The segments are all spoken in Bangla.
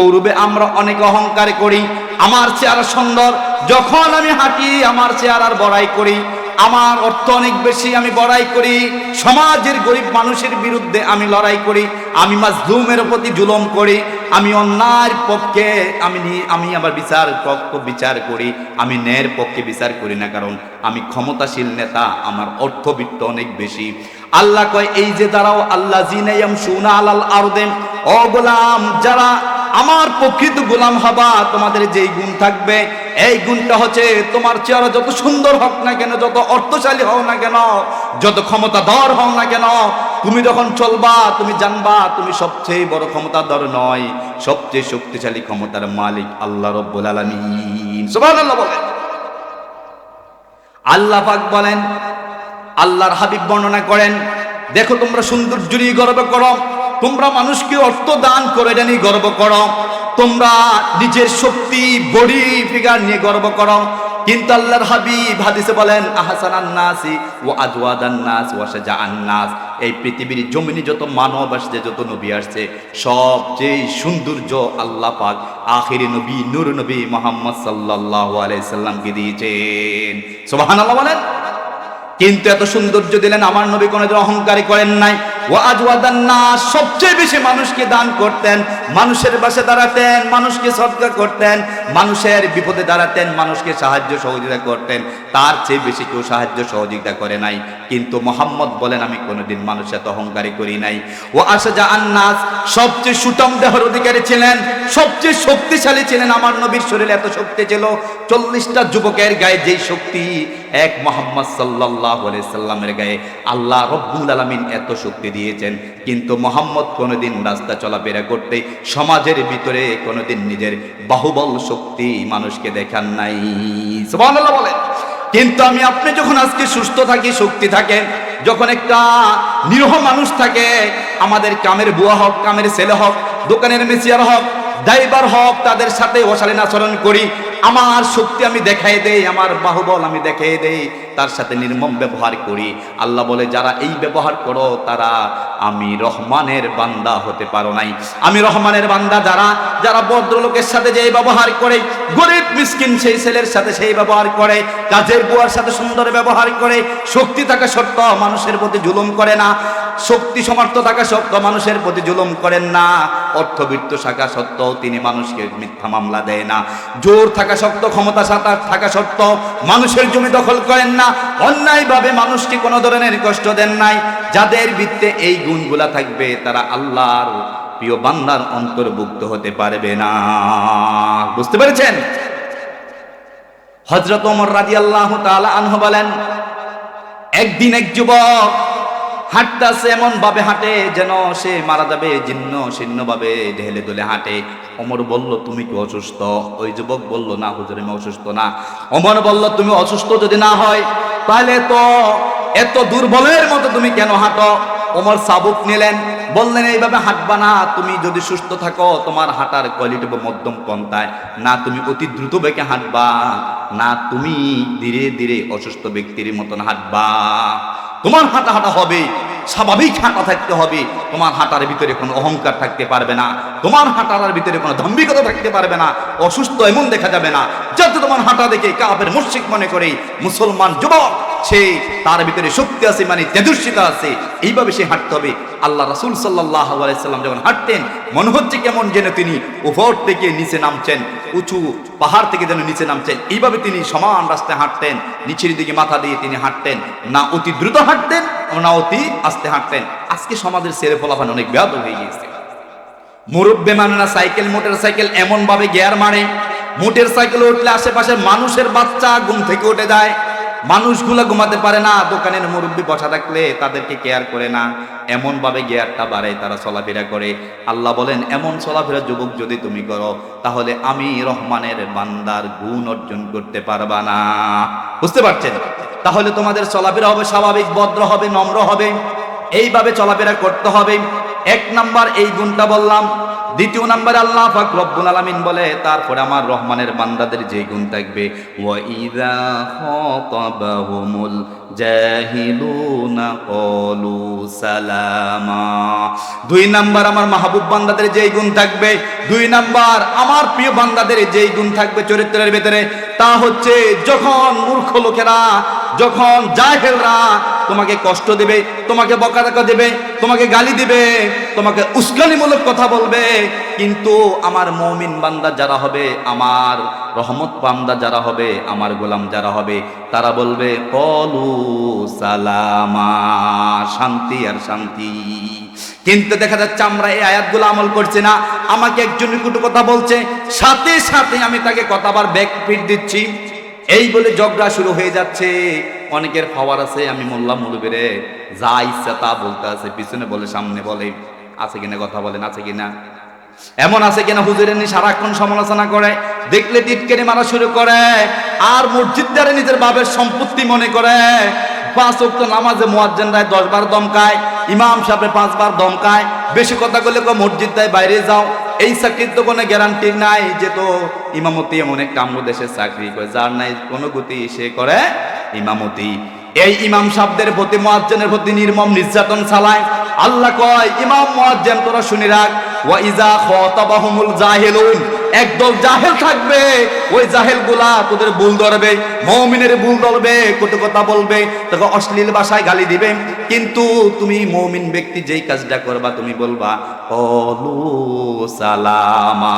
গৌরবে আমরা অনেক অহংকার করি, আমার চেহারা সুন্দর, যখন আমি হাঁটি আমার চেহারার বড়াই করি, আমার অর্থ অনেক বেশি আমি বড়াই করি, সমাজের গরিব মানুষের বিরুদ্ধে আমি লড়াই করি, আমি মাজলুমের প্রতি জুলম করি, আমি অন্যায়ের পক্ষে আমি আমি আমার বিচার পক্ষ বিচার করি, আমি ন্যায়ের পক্ষে বিচার করি না, কারণ আমি ক্ষমতাশীল নেতা, আমার অর্থবিত্ত অনেক বেশি। আল্লাহ কয়, এই যে দাঁড়াও আল্লাহ জিনাইয়াম সুনা আলাল আরদেম ও গোলাম, যারা আমার প্রকৃত গোলাম হবা, তোমাদের যেই গুণ থাকবে, এই গুণটা হচ্ছে তোমার চেহারা যত সুন্দর হোক না কেন, যত অর্থশালী হও না কেন, যত ক্ষমতাধর হও না কেন, তুমি যখন চলবা, তুমি জানবা, তুমি সবচেয়ে বড় ক্ষমতাধর নয়, সবচেয়ে শক্তিশালী ক্ষমতার মালিক আল্লাহ রব্বুল আলামিন। সুবহানাল্লাহ বলেন। আল্লাহ পাক বলেন আল্লাহর হাবিব বর্ণনা করেন, দেখো তোমরা সৌন্দর্য নিয়ে গর্ব করো, তোমরা মানুষকে অর্থ দান করে এটা নিয়ে গর্ব করো, তোমরা নিজের শক্তি, বডি ফিগার নিয়ে গর্ব করো। কিন্তু আল্লাহর হাবিব হাদিসে বলেন, আহসানান নাসি ও আজওয়াদান নাস ওয়া শাজাআন এই পৃথিবীর জমিনে যত মানব আসছে, যত নবী আসছে, সবচেয়ে সৌন্দর্য আল্লাহ পাক আখিরি নবী, নূর নবী মোহাম্মদ সাল্লাল্লাহু আলাইহি সাল্লামকে দিয়েছেন। সুবহানাল্লাহ বলেন কিন্তু এত সৌন্দর্য দিলেন আমার নবী কোনোদিন অহংকারী করেন নাই। ও আজওয়াদান না সবচেয়ে বেশি মানুষকে দান করতেন, মানুষের পাশে দাঁড়াতেন, মানুষকে সদকা করতেন, মানুষের বিপদে দাঁড়াতেন, মানুষকে সাহায্য সহযোগিতা করতেন। তার চেয়ে বেশি কেউ সাহায্য সহযোগিতা করে নাই। কিন্তু মোহাম্মদ বলেন, আমি কোনোদিন মানুষ এত অহংকারী করি নাই। ও আসা যা আন্নাস, সবচেয়ে সুটম দেহর অধিকারী ছিলেন, সবচেয়ে শক্তিশালী ছিলেন। আমার নবীর শরীরে এত শক্তি ছিল, চল্লিশটা যুবকের গায়ে যেই শক্তি এক মোহাম্মদ সাল্লাহ সাল্লামের গায়ে আল্লাহ রব্বুল আলমিন এত শক্তি দিয়েছেন, কিন্তু মোহাম্মদ কোনোদিন রাস্তা চলাফেরা করতে সমাজের ভিতরে কোনোদিন নিজের বাহুবল শক্তি মানুষকে দেখান নাই। বলেন। কিন্তু আমি, আপনি যখন আজকে সুস্থ থাকি, শক্তি থাকে যখন একটা নিরহ মানুষ থাকে, আমাদের কামের বুয়া হোক, কামের ছেলে হোক, দোকানের মেসিয়ার হোক ড্রাইভার হোক, তাদের সাথে অশালীন আচরণ করি আমার শক্তি আমি দেখাই দেই, আমার বাহুবল আমি দেখাই দেই, তার সাথে নির্মম ব্যবহার করি। আল্লাহ বলে, যারা এই ব্যবহার করো, তারা আমি রহমানের বান্দা হতে পারো নাই। আমি রহমানের বান্দা যারা যারা ভদ্রলোকের সাথে যে ব্যবহার করে, গরিব, মিসকিন সেই ছেলের সাথে সেই ব্যবহার করে, কাজের বুয়ার সাথে সুন্দর ব্যবহার করে, শক্তি থাকা সত্য মানুষের প্রতি জুলুম করে না, শক্তি সমর্থ থাকা সত্ত্বেও মানুষের প্রতি জুলুম করেন না। অর্থবিত্ত থাকা সত্ত্বেও তিনি মানুষকে মিথ্যা মামলা দেয় না। জোর থাকা সত্ত্বেও, ক্ষমতা সাতা থাকা সত্ত্বেও মানুষের জমি দখল করেন না। অন্যায়ভাবে মানুষকে কোনো ধরনের কষ্ট দেন নাই। যাদের বৃত্তে এই গুণগুলা থাকবে, তারা আল্লাহর প্রিয় বান্দার অন্তর্ভুক্ত হতে পারবে না। বুঝতে পেরেছেন? হজরত ওমর রাজি আল্লাহ আনহ বলেন, একদিন এক যুবক হাঁটতেছে এমন ভাবে হাঁটে যেন সে মারা যাবে জীর্ণ শীর্ণ ভাবে ঢেলে দোলে হাঁটে। অমর বলল, তুমি কি অসুস্থ? ওই যুবক বলল, না হুজুর, আমি অসুস্থ না। অমর বলল, তুমি অসুস্থ যদি না হয়, তাহলে তো এত দুর্বলের মতো তুমি কেন হাঁটো? ওমর সাবুক নিলেন, বললেন, এইভাবে হাঁটবা না, তুমি যদি সুস্থ থাকো, তোমার হাঁটার কোয়ালিটি মধ্যম পন্থায়। না, তুমি অতি দ্রুত বেগে হাঁটবা। না, তুমি ধীরে ধীরে অসুস্থ ব্যক্তির মতন হাঁটবা। তোমার হাঁটা হাঁটা হবে, স্বাভাবিক হাঁটা থাকতে হবে, তোমার হাঁটার ভিতরে কোনো অহংকার থাকতে পারবে না, তোমার হাঁটার ভিতরে কোনো ধম্বিকতা থাকতে পারবে না, অসুস্থ এমন দেখা যাবে না যাতে তোমার হাঁটা দেখে কাপের মুর্শিক মনে করে, মুসলমান যুবক, সে তার ভিতরে শক্তি আছে মানে তেজস্বিতা আছে, এইভাবে সে হাঁটতে হবে। আল্লাহ রাসুল সাল্লাহ আলাইসাল্লাম যখন হাঁটতেন, মনে হচ্ছে কেমন যেন তিনি উপর থেকে নিচে নামছেন, উঁচু পাহাড় থেকে যেন নিচে নামছেন। এইভাবে তিনি সমান রাস্তায় হাঁটতেন, নিচের দিকে মাথা দিয়ে তিনি হাঁটতেন। না অতি দ্রুত হাঁটতেন, না অতি আস্তে হাঁটতেন। আজকে সমাজের সেরে ফলাফান অনেক ব্যাহত হয়ে গিয়েছে। মুরব্বে মানেরা সাইকেল মোটর সাইকেল এমন ভাবে গিয়ার মারে মোটর সাইকেল উঠলে আশেপাশের মানুষের বাচ্চা ঘুম থেকে উঠে যায়। মানুষগুলো ঘুমাতে পারে না, দোকানের মুরব্বী বসা থাকলে তাদেরকে কেয়ার করে না। এমন ভাবে গিয়ারটা বাড়ায় তারা চলাফেরা করে। আল্লাহ বলেন, এমন চলাফেরা যুবক যদি তুমি করো, তাহলে আমি রহমানের বান্দার গুণ অর্জন করতে পারবা না। বুঝতে পারছেন? তাহলে তোমাদের চলাফেরা হবে স্বাভাবিক, ভদ্র হবে, নম্র হবে। এইভাবে চলাফেরা করতে হবে। এক নাম্বার, এই গুণটা বললাম দ্বিতীয় নাম্বার আল্লাহ পাক রব্বুল আলামিন বলে, তারপরে আমার রহমানের বান্দাদের যে গুণ থাকবে, ওয়া ইযা খাতাবাহুমুল জাহিলুনা ক্বালু সালামা। দুই নাম্বার আমার মাহবুব বান্দাদের যেই গুণ থাকবে, দুই নাম্বার আমার প্রিয় বান্দাদের যেই গুণ থাকবে চরিত্রের ভেতরে তা হচ্ছে যখন মূর্খ লোকেরা, যখন জাহেলরা তোমাকে কষ্ট দেবে, তোমাকে বকাটাকা দেবে, তোমাকে গালি দিবে, তোমাকে উস্কানিমূলক কথা বলবে, কিন্তু আমার মমিন বান্দা যারা হবে, আমার রহমত বান্দা যারা হবে, আমার গোলাম যারা হবে, তারা বলবে, কলু সালামা, শান্তি আর শান্তি। কিন্তু দেখা যাচ্ছে আমরা এই আয়াতগুলো আমল করছি না। আমাকে একজন কুটু কথা বলছে, সাথে সাথে আমি তাকে কথাবার ব্যাক ফিট দিচ্ছি। এই বলে ঝগড়া শুরু হয়ে যাচ্ছে। অনেকের পাওয়ার আছে, আমি মোল্লা মুলুবেরে যা ইচ্ছা তা বলতে আছে, পিছনে বলে, সামনে বলে, আছে কিনা কথা বলেন, আছে কিনা? এমন আছে কিনা হুজুরের সারাক্ষণ সমালোচনা করে, দেখলে টিটকেরি মারা শুরু করে, আর মসজিদ দ্বারা নিজের বাবের সম্পত্তি মনে করে। পাঁচ ওয়াক্ত নামাজে মুয়াজ্জিন রায় দশ বার দমকায়, ইমাম সাহেব পাঁচবার দমকায়। বেশি কথা বললে কো মসজিদ দেয় বাইরে যাও। এই চাকরির তো কোনো গ্যারান্টি নাই যে তো ইমামতি এমন এক কাম্য দেশের চাকরি করে। যার নাই কোনো গতি সে করে ইমামতি। এই ইমাম সাহেবদের প্রতি, মুয়াজ্জিনের প্রতি নির্মম নির্যাতন চালায়। আল্লাহ কয়, ইমাম মুয়াজ্জিন, তোরা শুনি রাখ। ওয়া ইজা খাতাবাহুমুল জাহিলুন। একদল জাহেল থাকবে, ওই জাহেলগুলা তোদের ভুল ধরবে, মৌমিনের ভুল ধরবে, কটু কথা বলবে, তোকে অশ্লীল ভাষায় গালি দিবে। কিন্তু তুমি মৌমিন ব্যক্তি যেই কাজটা করবা, তুমি বলবা অলু সালামা।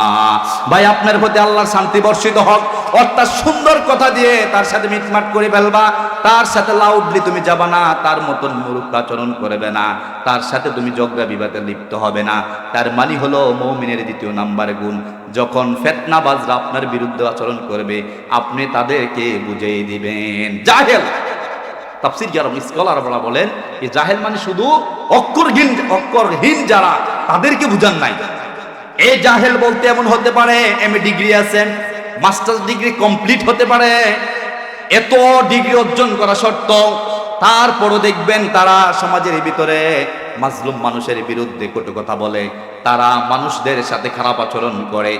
ভাই, আপনার প্রতি আল্লাহর শান্তি বর্ষিত হোক, অর্থাৎ সুন্দর কথা দিয়ে তার সাথে মিটমাট করে ফেলবা। তার সাথে লাউডলি তুমি যাবা না, তার মতন মূর্খ আচরণ করবে না। তার সাথে তুমি ঝগড়া বিবাদে লিপ্ত হবে না। তার মানে হলো মৌমিনের দ্বিতীয় নাম্বার গুণ। যখন ফেতনাবাজরা আপনার বিরুদ্ধে আচরণ করবে, আপনি তাদেরকে বুঝিয়ে দিবেন। জাহেল! তাফসির যারা স্কলার বলা বলেন এই জাহেল মানে শুধু অক্ষরহীন অক্ষরহীন যারা, তাদেরকে বুঝান নাই। এই জাহেল বলতে এমন হতে পারে, এম এ ডিগ্রি আছেন মাস্টার্স ডিগ্রি কমপ্লিট হতে পারে, এত ডিগ্রি অর্জন করা সত্ত্বেও তারপরও দেখবেন তারা সমাজের ভিতরে মাজলুম মানুষের বিরুদ্ধে কটু কথা বলে, তারা মানুষদের সাথে খারাপ আচরণ করে।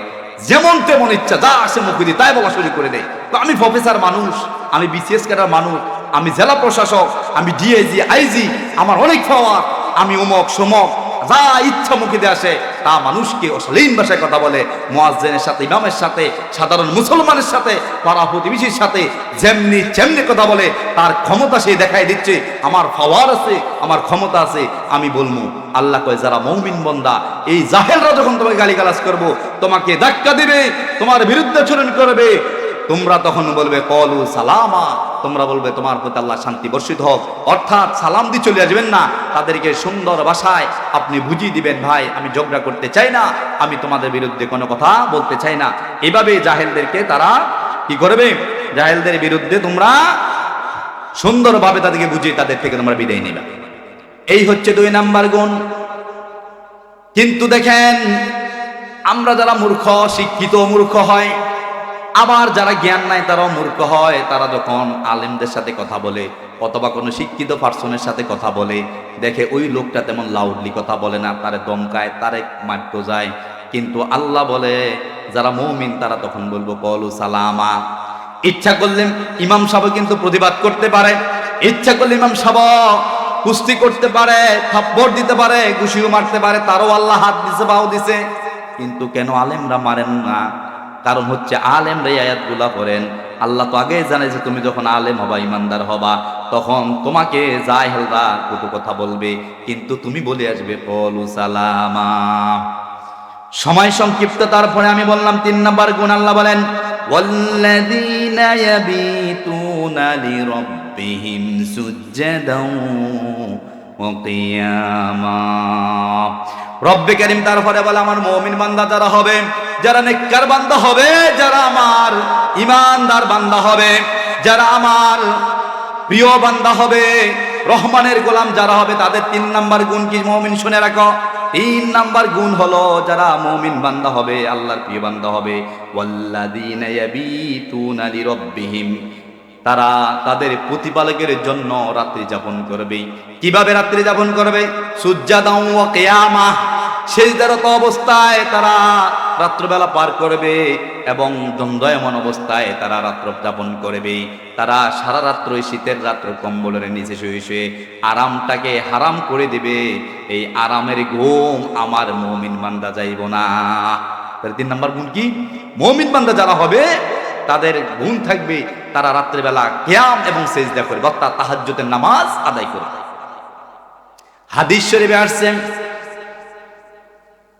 যেমন তেমন ইচ্ছা, যা আসে মুখ দিয়ে, তাই বলা শুরু করে দেয়। আমি প্রফেসর মানুষ, আমি বিসিএস ক্যাডার মানুষ, আমি জেলা প্রশাসক, আমি ডিআইজি, আইজি, আমার অনেক পাওয়ার আমি উমক, সমক যা ইচ্ছা মুখে দিয়ে আসে, তা মানুষকে অশ্লীল ভাষায় কথা বলে। মোয়াজ্জেনের সাথে, ইমামের সাথে, সাধারণ মুসলমানের সাথে, পাড়া প্রতিবেশীর সাথে যেমনি যেমনি কথা বলে, তার ক্ষমতা সে দেখাই দিচ্ছে, আমার পাওয়ার আছে, আমার ক্ষমতা আছে, আমি বলব, আল্লাহ কয়, যারা মৌমিন বন্দা, এই জাহেলরা যখন তোমাকে গালিগালাজ করব, তোমাকে ধাক্কা দিবে, তোমার বিরুদ্ধে চরণ করবে, তোমরা তখন বলবে, কলু সালামা তোমরা বলবে, তোমার প্রতি আল্লাহ শান্তি বর্ষিত হোক। অর্থাৎ সালাম দিয়ে চলে আসবেন না। তাদেরকে সুন্দর ভাষায় আপনি বুঝিয়ে দিবেন, ভাই, আমি ঝগড়া করতে চাই না। আমি তোমাদের বিরুদ্ধে কোনো কথা বলতে চাই না। এভাবে জাহেলদেরকে তারা কি করবে? জাহেলদের বিরুদ্ধে তোমরা সুন্দরভাবে তাদেরকে বুঝিয়ে তাদের থেকে তোমরা বিদায় নিবে। এই হচ্ছে দুই নাম্বার গুণ। কিন্তু দেখেন, আমরা যারা মূর্খ, শিক্ষিত মূর্খ হয় আবার যারা জ্ঞান নাই, তারাও মূর্খ হয়। তারা যখন আলেমদের সাথে কথা বলে, অথবা কোনো শিক্ষিত পার্সনের সাথে কথা বলে, দেখে ওই লোকটা তেমন লাউডলি কথা বলে না, তারে দমকায়, তারে মারতে যায়। কিন্তু আল্লাহ বলে, যারা মৌমিন, তারা তখন বলব, কলু সালামা। ইচ্ছা করলে ইমাম সাহেব কিন্তু প্রতিবাদ করতে পারে। ইচ্ছা করলে ইমাম সাহেব কুস্তি করতে পারে, থাপ্পড় দিতে পারে, ঘুষিও মারতে পারে, তারও আল্লাহ হাত দিছে বাও দিছে। কিন্তু কেন আলেমরা মারেন না? কারণ হচ্ছে আলেম রে আয়াতগুলা পড়েন আল্লাহ তো আগেই জানে যে তুমি যখন আলেম হবা ইমানদার হবা তখন তোমাকে যাই হেলদা কটু কথা বলবে কিন্তু তুমি বলে আসবে কলু সালামা সময় সংক্ষিপ্ত তারপরে আমি বললাম তিন নাম্বার গুণ আল্লাহ বলেন والذين يبيتون لربهم سجدا وقياما রব্বে করিম তারপরে বলে আমার মমিন বান্দা যারা হবে যারা নেককার বান্দা হবে, যারা আমার ইমানদার বান্দা হবে, যারা আমার প্রিয় বান্দা হবে, রহমানের গোলাম যারা হবে, তাদের তিন নাম্বার গুণ কি মমিন শুনে রাখো? তিন নাম্বার গুণ হলো যারা মমিন বান্দা হবে, আল্লাহর প্রিয় বান্দা হবে। তারা তাদের প্রতিপালকের জন্য রাত্রি যাপন করবে। কীভাবে রাত্রি যাপন করবে? সূর্যাদাও ওয়া কিয়ামা সেজদারত অবস্থায় তারা রাত্রবেলা পার করবে এবং দ্বন্দ্বয়মন অবস্থায় তারা রাত্র যাপন করবে। তারা সারা রাত্র শীতের রাত্র কম্বলের নিচে শুয়ে শুয়ে আরামটাকে হারাম করে দিবে। এই আরামের ঘুম আমার মমিন বান্দা যাইব না। তাহলে তিন নম্বর গুণ কি? মমিন বান্দা যারা হবে, তাদের গুণ থাকবে তারা রাত্রেবেলা ক্যাম এবং সেজদা করবে। অর্থাৎ তাহাজ্জুদের নামাজ আদায় করবে। হাদিস শরীফে আসছে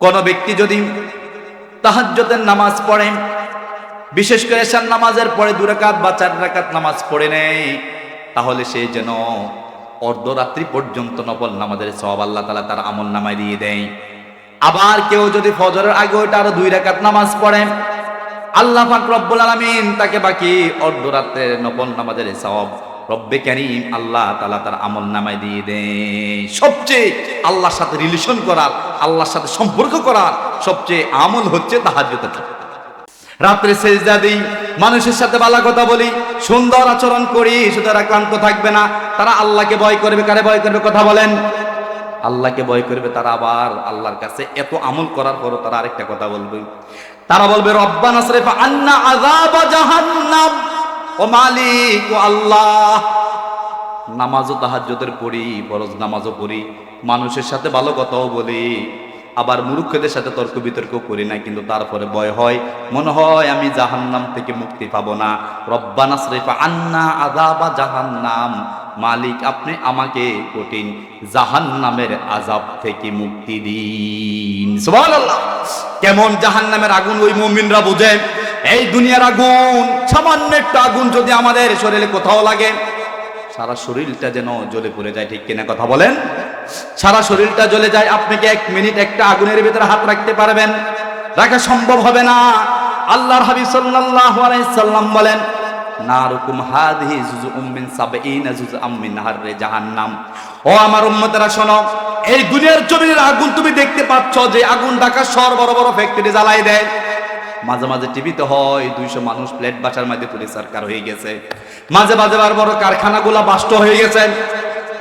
কোন ব্যক্তি যদি তাহাজ্জুদের নামাজ পড়ে, বিশেষ করে এশার নামাজের পরে দু রাকাত বা চার রাকাত নামাজ পড়ে নেয়, তাহলে সে যেন অর্ধরাত্রি পর্যন্ত নফল নামাজের সব আল্লাহ তালা তার আমল নামায় দিয়ে দেয়। আবার কেউ যদি ফজরের আগে ওইটা আরও দুই রাকাত নামাজ পড়ে, আল্লাহ পাক রব্বুল আলামিন তাকে বাকি অর্ধরাত্রের নফল নামাজের সব রব্বে কারীম আল্লাহ তাআলা তার আমল নামায় দিয়ে দেয় সবচেয়ে আল্লাহর সাথে রিলেশন করার, আল্লাহর সাথে সম্পর্ক করার সবচেয়ে আমল হচ্ছে তাহাজ্জুদের রাত্রে সেজদা দিই, মানুষের সাথে বালা কথা বলি, সুন্দর আচরণ করি, সুতরাং ক্লান্ত থাকবে না। তারা আল্লাহকে ভয় করবে, কারে ভয় করবে কথা বলেন? আল্লাহকে ভয় করবে, তারা আবার আল্লাহর কাছে এত আমল করার পরও তারা আরেকটা কথা বলবে। তারা বলবে, রব্বান আসরিফা আন্না আযাব জাহান্নাম। ও মালিক ও আল্লাহ। নামাজও তাহাজ্জুদের পড়ি, ফরজ নামাজও পড়ি। মানুষের সাথে ভালো কথাও বলি। আবার মূর্খদের সাথে তর্ক বিতর্ক করি না, কিন্তু তারপরে ভয় হয়। মনে হয় আমি জাহান্নাম থেকে মুক্তি পাবো না। রব্বানা শরীফা আন্না আযাবা জাহান্নাম। মালিক, আপনি আমাকে কঠিন জাহান্নামের আজাব থেকে মুক্তি দিন। কেমন জাহান্নামের আগুন ওই মুমিনরা বোঝে? এই দুনিয়ার আগুন, সামান্য একটা আগুন যদি আমাদের শরীরে কোথাও লাগে, সারা শরীরটা যেন জ্বলে পড়ে যায়, ঠিক কিনা কথা বলেন? সারা শরীরটা জ্বলে যায়, আপনি কি এক মিনিট একটা আগুনের ভিতরে হাত রাখতে পারবেন? রাখা সম্ভব হবে না। আল্লাহর হাবিব সাল্লাল্লাহু আলাইহি সাল্লাম বলেন জাহান্নাম। ও আমার এই দুনিয়ার আগুন তুমি দেখতে পাচ্ছ যে আগুন ঢাকা শহর বড় বড় ফ্যাক্টরি জ্বালাই দেয়। মাঝে মাঝে টিভিতে হয়, দুইশো মানুষ প্লেট বাসার মধ্যে পুলিশ সরকার হয়ে গেছে। মাঝে মাঝে বার বড় কারখানাগুলা বাষ্ট হয়ে গেছে।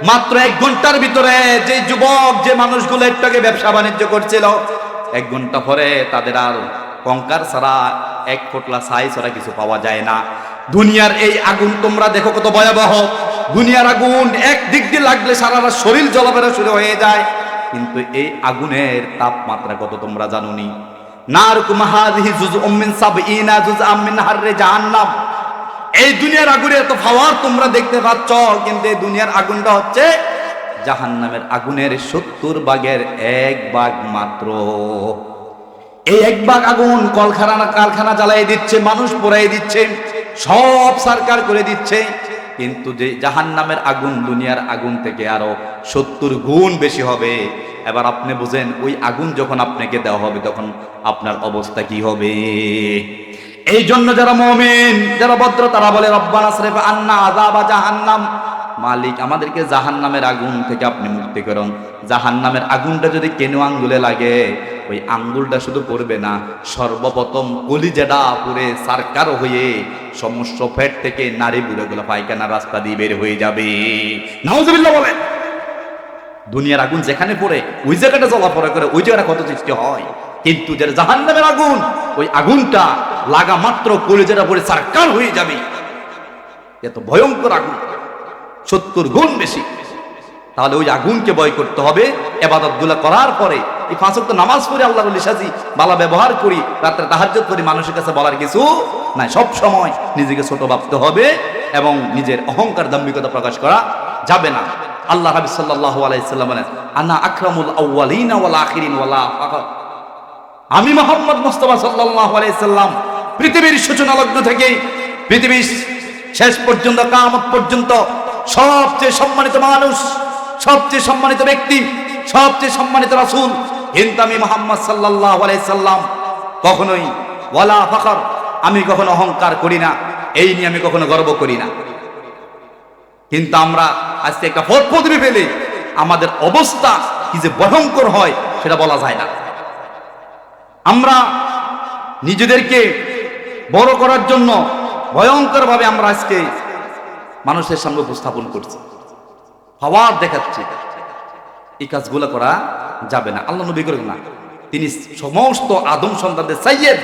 মাত্র এক ঘণ্টার ভিতরে যে যুবক, যে মানুষগুলো একটাকে ব্যবসা বাণিজ্য করছিল, এক ঘণ্টা পরে তাদের আর কঙ্কার ছাড়া এক ফোটলা ছাই ছাড়া কিছু পাওয়া যায় না। দুনিয়ার এই আগুন তোমরা দেখো কত ভয়াবহ। দুনিয়ার আগুন এক দিক দিয়ে লাগলে সারা শরীর জলবেরা শুরু হয়ে যায়। কিন্তু এই আগুনের তাপমাত্রা কত তোমরা জানোনি? নারকুম হাদিহি জুজউম মিন সাবঈনা জুজআম মিন হাররে জাহান্নাম। এই দুনিয়ার আগুনে এত পাওয়ার তোমরা দেখতে পাচ্ছ, কিন্তু এই দুনিয়ার আগুনটা হচ্ছে জাহান্নামের আগুনের সত্তর ভাগের এক ভাগ মাত্র। এই এক ভাগ আগুন কলখানা কারখানা জ্বালাই দিচ্ছে, মানুষ পোড়াই দিচ্ছে, সব সরকার করে দিচ্ছে। কিন্তু যে জাহান্নামের আগুন দুনিয়ার আগুন থেকে আরও সত্তর গুণ বেশি হবে। এবার আপনি বুঝেন, ওই আগুন যখন আপনাকে দেওয়া হবে, তখন আপনার অবস্থা কি হবে? এই জন্য যারা মমিন, যারা ভদ্র, তারা বলে, রব্বানা শরীফ আন্না আযাবা জাহান্নাম। মালিক, আমাদেরকে জাহান্নামের আগুন থেকে আপনি মুক্তি করুন। জাহান্নামের আগুনটা যদি কেন আঙ্গুলে লাগে? ওই আঙ্গুলটা শুধু পড়বে না, সর্বপ্রথম কলিজাটা পুরে সারকার হয়ে সমস্ত ফ্যাট থেকে নারী বুড়োগুলো পায়খানা রাস্তা দিয়ে বের হয়ে যাবে। নাউজুবিল্লাহ বলেন। দুনিয়ার আগুন যেখানে পড়ে, ওই জায়গাটা জ্বলাপড়া করে, ওই জায়গাটা কত সৃষ্টি হয়। কিন্তু যারা জাহান নামের আগুন, ওই আগুনটা লাগা মাত্র কলেজেরা পড়ে সারকার হয়ে যাবে। এত ভয়ঙ্কর আগুন, সত্তর গুণ বেশি। তাহলে ওই আগুনকে ভয় করতে হবে। এবাদতগুলা করার পরে, এই ফাঁসক তো নামাজ পড়ে আল্লাহ সাজি, বালা ব্যবহার করি, রাত্রে তাহাজ্জত করি, মানুষের কাছে বলার কিছু নাই। সব সময় নিজেকে ছোট ভাবতে হবে এবং নিজের অহংকার দাম্ভিকতা প্রকাশ করা যাবে না। আল্লাহ হাবিব সাল্লাল্লাহু আলাইহি সাল্লাম বলেন, আনা আকরামুল আউয়ালিনা ওয়াল আখিরিন ওয়ালা আমি মোহাম্মদ মুস্তাফা সাল্লাল্লাহু আলাইহি সাল্লাম পৃথিবীর সূচনা লগ্ন থেকে পৃথিবীর শেষ পর্যন্ত কামত পর্যন্ত সবচেয়ে সম্মানিত মানুষ, সবচেয়ে সম্মানিত ব্যক্তি, সবচেয়ে সম্মানিত রাসূল কিন্তু আমি মোহাম্মদ সাল্লাল্লাহু আলাইহি সাল্লাম। কখনোই ওয়ালা ফাখর আমি কখনো অহংকার করি না, এই নিয়ে আমি কখনো গর্ব করি না। কিন্তু আমরা আজকে একটা পথ পদবি পেলে। আমাদের অবস্থা কি যে ভয়ঙ্কর হয়, সেটা বলা যায় না। আমরা নিজেদেরকে বড় করার জন্য ভয়ঙ্কর ভাবে আমরা আজকে মানুষের সামনে উপস্থাপন করছি। হওয়ার দেখাচ্ছি। এই কাজগুলো করা যাবে না। আল্লাহ নবী করেন না, তিনি সমস্ত আদম সন্তানদের সাইয়েদ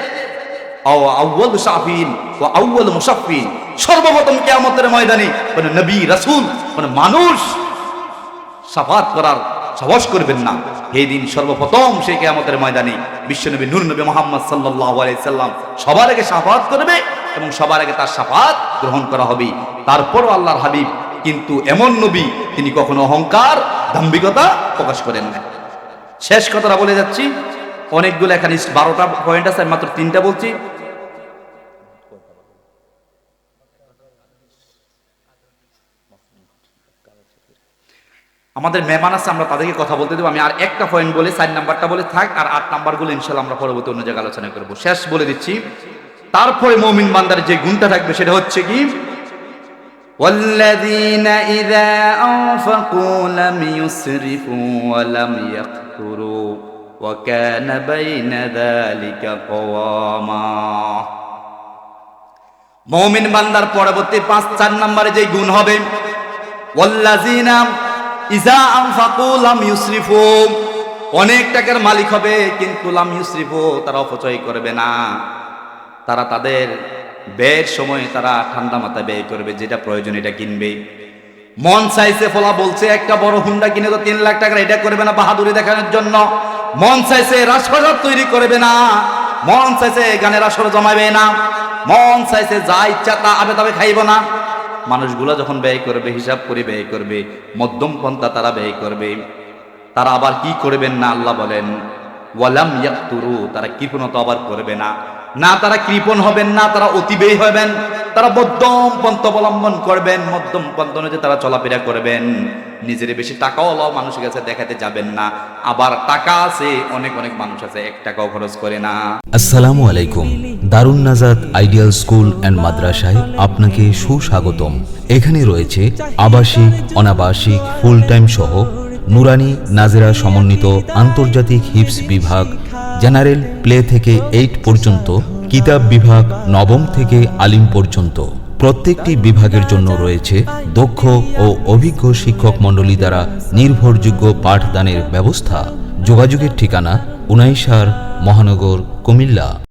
আউ্বাল শাফিন ও আউ্বাল মুসাফিন সর্বপ্রথম কেয়ামতের ময়দানে মানে নবী, রাসূল মানে মানুষ সাফাত করার সাহস করবেন না। এই দিন সর্বপ্রথম সেই কেয়ামতের ময়দানে বিশ্বনবী নূর নবী মোহাম্মদ সাল্লাল্লাহু আলাইহি সাল্লাম সবার আগে সাফাত করবে এবং সবার আগে তার সাফাত গ্রহণ করা হবে। তারপরও আল্লাহর হাবিব কিন্তু এমন নবী তিনি কখনো অহংকার, দাম্ভিকতা প্রকাশ করেন না শেষ কথাটা বলে যাচ্ছি। অনেকগুলো এখানে বারোটা পয়েন্ট আছে মাত্র তিনটা বলছি। আমাদের মেহমান আছে আমরা তাদেরকে কথা বলতে দেবো আমি আর একটা পয়েন্ট বলে চার নাম্বারটা বলে থাক আর আট নাম্বারগুলো ইনশাল্লাহ আমরা পরবর্তী অন্য জায়গায় আলোচনা করবো শেষ বলে দিচ্ছি তারপরে মমিন বান্দার যে গুণটা থাকবে সেটা হচ্ছে কি والذين إذا أنفقوا لم يسرفوا ولم يقتروا وكان بين ذلك قواما মমিন বান্দার পরবর্তী পাঁচ চার নম্বরে যে গুণ হবে ওয়াল্লাযিনা ইজা আনফাকু লাম ইউসরিফু। অনেক টাকার মালিক হবে, কিন্তু লাম ইউসরিফু তারা অপচয় করবে না। তারা তাদের ব্যয়ের সময় তারা ঠান্ডা মাথায় ব্যয় করবে, যেটা প্রয়োজন এটা কিনবে। মন চাইছে ফলা বলছে, একটা বড় হুন্ডা কিনে তো তিন লাখ টাকা এটা করবে না বাহাদুরি দেখানোর জন্য। মন চাইছে রাজপ্রাসাদ তৈরি করবে না। মন চাইছে গানের আসর জমাবে না। মন চাইছে যা ইচ্ছা তা আবে তবে খাইব না। মানুষগুলো যখন ব্যয় করবে, হিসাব করে ব্যয় করবে, মধ্যম পন্থা তারা ব্যয় করবে, তারা আবার কি করবেন না আল্লাহ বলেন, ওয়ালাম ইয়াক্তুরু, তারা কৃপণতা আবার করবে না। না তারা কৃপণ হবেন, না তারা অতিবেয় হবেন, তারা মধ্যম পন্থ অবলম্বন করবেন, মধ্যম পন্থ অনুযায়ী তারা চলাফেরা করবেন। নিজের বেশি টাকাও লাও মানুষের কাছে দেখাতে যাবেন না। আবার টাকা আছে, অনেক অনেক মানুষ আছে, এক টাকাও খরচ করে না। আসসালামু আলাইকুম। দারুণ নাজাদ আইডিয়াল স্কুল অ্যান্ড মাদ্রাসায় আপনাকে সুস্বাগতম। এখানে রয়েছে আবাসিক, অনাবাসিক ফুল টাইম সহ নুরানি নাজেরা সমন্বিত আন্তর্জাতিক হিপস বিভাগ জেনারেল প্লে থেকে এইট পর্যন্ত, কিতাব বিভাগ নবম থেকে আলিম পর্যন্ত। প্রত্যেকটি বিভাগের জন্য রয়েছে দক্ষ ও অভিজ্ঞ শিক্ষক মণ্ডলী দ্বারা নির্ভরযোগ্য পাঠদানের ব্যবস্থা। যোগাযোগের ঠিকানা উনাইশার মহানগর কুমিল্লা।